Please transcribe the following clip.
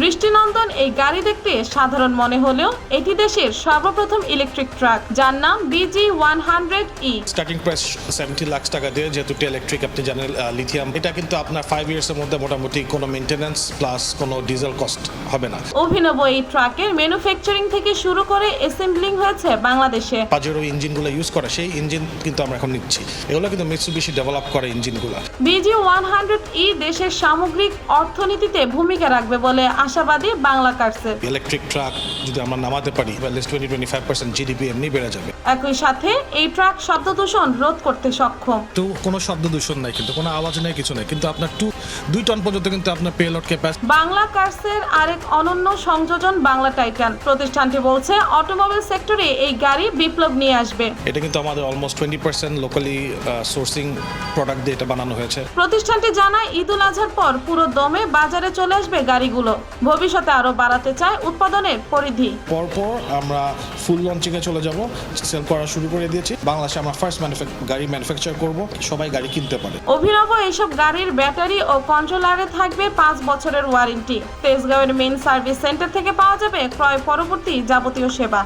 দৃষ্টিনন্দন এই গাড়ি দেখতে সাধারণ মনে হলেও এটি দেশের সর্বপ্রথম ইলেকট্রিক ট্রাক যার নাম BG one hundred E starting price seventy lakh টাকা দিয়ে যেহেতু ইলেকট্রিক আপনি জানেন লিথিয়াম এটা কিন্তু আপনার ফাইভ ইয়ার্সের মধ্যে মোটামুটি কোনো মেনটেন্যান্স প্লাস কোনো ডিজেল কস্ট হবে না। অভিনব এই ট্রাকের ম্যানুফ্যাকচারিং থেকে শুরু করে অ্যাসেম্বলিং হয়েছে বাংলাদেশে। পাজেরো ইঞ্জিনগুলো ইউজ করে সেই ইঞ্জিন কিন্তু আমরা এখন নিচ্ছি। এগুলো কিন্তু বেশি ডেভেলপ করে ইঞ্জিনগুলো। বিজি ওয়ান হান্ড্রেড ই দেশের সামগ্রিক অর্থনীতিতে ভূমিকা রাখবে বলে আশাবাদী বাংলা কার্সের ইলেকট্রিক ট্রাক যদি আমরা নামাতে পারি তাহলে twenty twenty five percent GDP এমনি বেড়ে যাবে। একই সাথে এই ট্রাক শব্দ দূষণ রোধ করতে সক্ষম। তো কোনো শব্দ দূষণ নাই কিন্তু কোনো আওয়াজ নেই কিছু নেই। কিন্তু আপনার টু দুই টন পর্যন্ত কিন্তু আপনার পেলট ক্যাপাসিটি বাংলা কার্সের আরেক অনন্য সংযোজন বাংলা টাইটান প্রতিষ্ঠানটি বলছে অটোমোবাইল সেক্টরে এই গাড়ি বিপ্লব নিয়ে আসবে। এটা কিন্তু আমাদের almost twenty percent locally sourcing product দিয়ে এটা বানানো হয়েছে। প্রতিষ্ঠানটি জানায় ঈদুল আজহার পর পুরো দমে বাজারে চলে আসবে গাড়িগুলো। ভবিষ্যতে আরও বাড়াতে চায় উৎপাদনের পরিধি। পরপর আমরা ফুল লঞ্চিংয়ে চলে যাব সেল করা শুরু করে দিয়েছি। বাংলাদেশে আমরা ফার্স্ট গাড়ি ম্যানুফ্যাকচার করব সবাই গাড়ি কিনতে পারে। অভিনব এইসব গাড়ির ব্যাটারি ও কন্ট্রোলারে থাকবে পাঁচ বছরের ওয়ারেন্টি তেজগাঁওয়ের মেইন সার্ভিস সেন্টার থেকে পাওয়া যাবে ক্রয় পরবর্তী যাবতীয় সেবা।